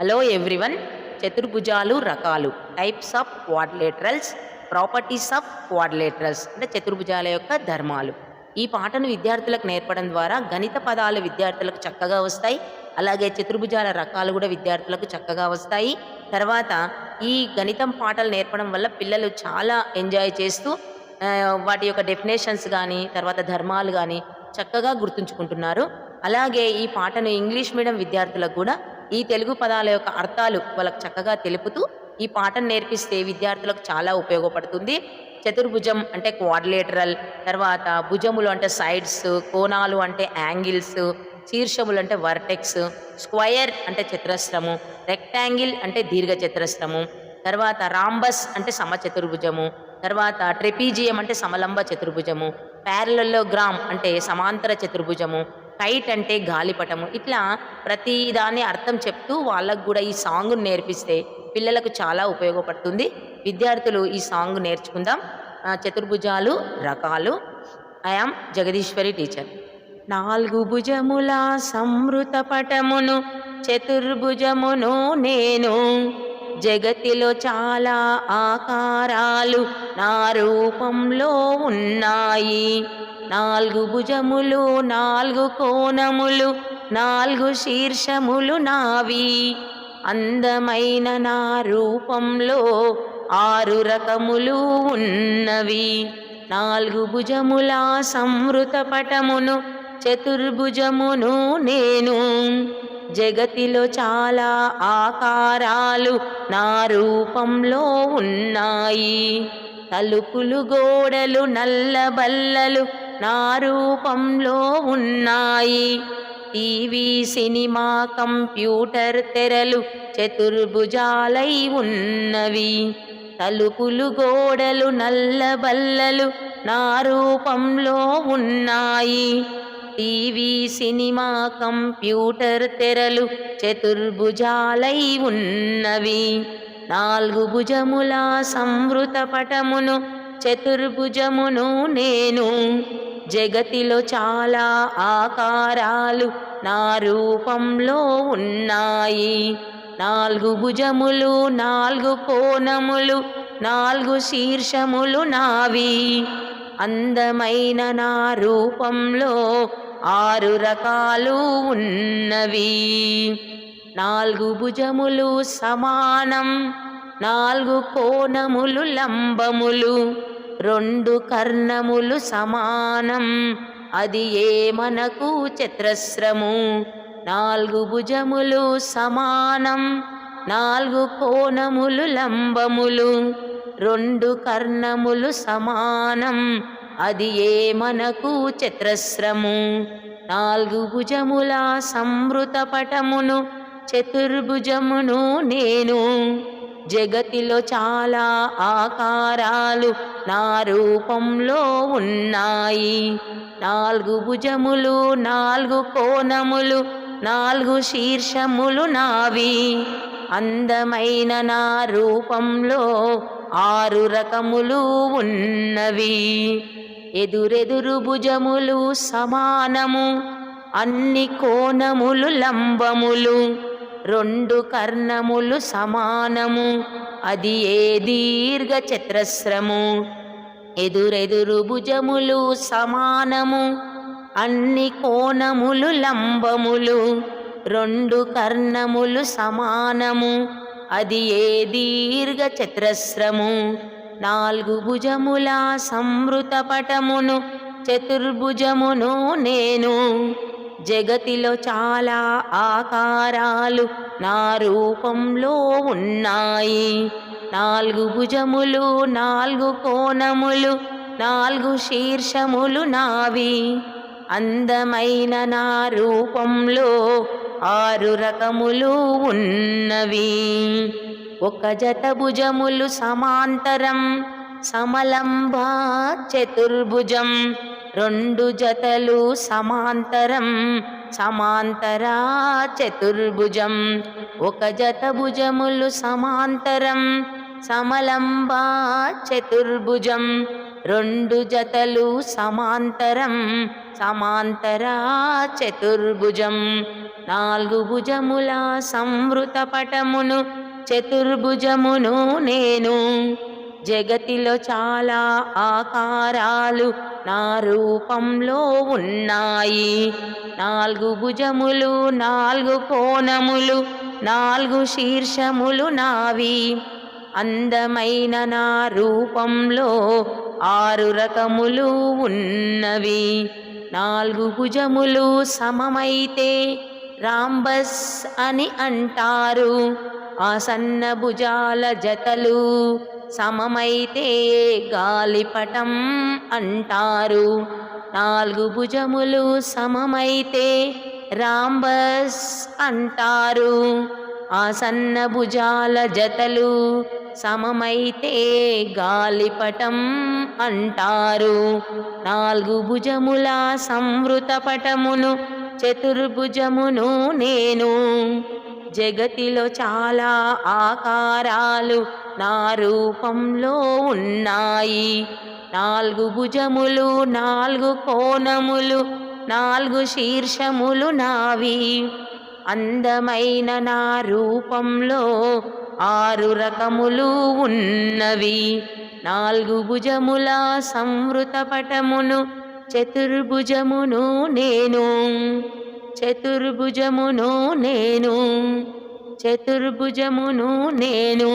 Hello everyone చతుర్భుజాలు రకాలు. Types of quadrilaterals properties of quadrilaterals అంటే చతుర్భుజాల యొక్క ధర్మాలు. ఈ పాటను విద్యార్థులకు నేర్పడం ద్వారా గణిత పదాలు విద్యార్థులకు చక్కగా వస్తాయి. అలాగే చతుర్భుజాల రకాలు కూడా విద్యార్థులకు చక్కగా వస్తాయి. తర్వాత ఈ గణితం పాటలు నేర్పడం వల్ల పిల్లలు చాలా ఎంజాయ్ చేస్తూ వాటి యొక్క డెఫినేషన్స్ కానీ తర్వాత ధర్మాలు కానీ చక్కగా గుర్తుంచుకుంటున్నారు. అలాగే ఈ పాటను ఇంగ్లీష్ మీడియం విద్యార్థులకు కూడా ఈ తెలుగు పదాల యొక్క అర్థాలు వాళ్ళకు చక్కగా తెలుపుతూ ఈ పాటను నేర్పిస్తే విద్యార్థులకు చాలా ఉపయోగపడుతుంది. చతుర్భుజం అంటే క్వాడ్లేటరల్ తర్వాత భుజములు అంటే సైడ్స్ కోణాలు అంటే యాంగిల్స్ శీర్షములు అంటే వర్టెక్స్ స్క్వయర్ అంటే చతురస్రము రెక్టాంగిల్ అంటే దీర్ఘ చతురస్రము తర్వాత రాంబస్ అంటే సమచతుర్భుజము తర్వాత ట్రెపీజియం అంటే సమలంబ చతుర్భుజము ప్యారలలోగ్రామ్ అంటే సమాంతర చతుర్భుజము కైట్ అంటే గాలిపటము. ఇట్లా ప్రతి దాన్ని అర్థం చెప్తూ వాళ్ళకు కూడా ఈ సాంగ్ నేర్పిస్తే పిల్లలకు చాలా ఉపయోగపడుతుంది. విద్యార్థులు ఈ సాంగ్ నేర్చుకుందాం. చతుర్భుజాలు రకాలు. ఐఆమ్ జగదీశ్వరి టీచర్ నాలుగు భుజముల సమృత పటమును చతుర్భుజమును నేను. జగతిలో చాలా ఆకారాలు నా రూపంలో ఉన్నాయి. నాలుగు భుజములు నాలుగు కోణములు నాలుగు శీర్షములు నావి. అందమైన నా రూపంలో ఆరు రకములు ఉన్నవి. నాలుగు భుజముల సంవృత పటమును చతుర్భుజమును నేను. జగతిలో చాలా ఆకారాలు నా రూపంలో ఉన్నాయి. తలుపులు గోడలు నల్ల బల్లలు నా రూపంలో ఉన్నాయి. టీవీ సినిమా కంప్యూటర్ తెరలు చతుర్భుజాలై ఉన్నవి. తలుపులు గోడలు నల్ల బల్లలు నా రూపంలో ఉన్నాయి. టీవీ సినిమా కంప్యూటర్ తెరలు చతుర్భుజాలై ఉన్నవి. నాలుగు భుజముల సంవృత పటమును చతుర్భుజమును నేను జగతిలో చాలా ఆకారాలు నా రూపంలో ఉన్నాయి. నాలుగు భుజములు నాలుగు కోణములు నాలుగు శీర్షములు నావి. అందమైన నా రూపంలో ఆరు రకాలు ఉన్నవి. నాలుగు భుజములు సమానం నాలుగు కోణములు లంబములు. రెండు కర్ణములు సమానం. అది ఏ మనకు చతురస్రము? నాలుగు భుజములు సమానం. నాలుగు కోణములు లంబములు. రెండు కర్ణములు సమానం. అది ఏ మనకు చతురస్రము? నాలుగు భుజముల సంవృత పటమును చతుర్భుజమును నేను. జగతిలో చాలా ఆకారాలు నా రూపంలో ఉన్నాయి. నాలుగు భుజములు నాలుగు కోణములు నాలుగు శీర్షములు నావి. అందమైన నా రూపంలో ఆరు రకములు ఉన్నవి. ఎదురెదురు భుజములు సమానము అన్ని కోణములు లంబములు. రెండు కర్ణములు సమానము. అది ఏ దీర్ఘ చతురస్రము? ఎదురెదురు భుజములు సమానము. అన్ని కోణములు లంబములు. రెండు కర్ణములు సమానము. అది ఏ దీర్ఘ చతురస్రము? నాలుగు భుజముల సంవృత పటమును చతుర్భుజమును నేను. జగతిలో చాలా ఆకారాలు నా రూపంలో ఉన్నాయి. నాలుగు భుజములు నాలుగు కోణములు నాలుగు శీర్షములు నావి. అందమైన నా రూపంలో ఆరు రకములు ఉన్నవి. ఒక జత భుజములు సమాంతరం సమలంబా చతుర్భుజం. రెండు జతలు సమాంతరం సమాంతరా చతుర్భుజం. ఒక జత భుజములు సమాంతరం సమలంబా చతుర్భుజం. రెండు జతలు సమాంతరం సమాంతరా చతుర్భుజం. నాలుగు భుజముల సంవృత పటమును చతుర్భుజమును నేను. జగతిలో చాలా ఆకారాలు నా రూపంలో ఉన్నాయి. నాలుగు భుజములు నాలుగు కోణములు నాలుగు శీర్షములు నావి. అందమైన నా రూపంలో ఆరు రకములు ఉన్నవి. నాలుగు భుజములు సమమైతే రాంబస్ అని అంటారు. ఆ సన్న భుజాల జతలు సమమైతే గాలిపటం అంటారు? నాలుగు భుజములు సమమైతే రాంబస్ అంటారు. ఆ భుజాల జతలు సమమైతే గాలిపటం అంటారు. నాలుగు భుజముల సంవృత పటమును చతుర్భుజమును నేను. జగతిలో చాలా ఆకారాలు నా రూపంలో ఉన్నాయి. నాలుగు భుజములు నాలుగు కోణములు నాలుగు శీర్షములు నావి. అందమైన నా రూపంలో ఆరు రకములు ఉన్నవి. నాలుగు భుజముల సంవృత పటమును చతుర్భుజమును నేను. చతుర్భుజమును నేను చతుర్భుజమును నేను.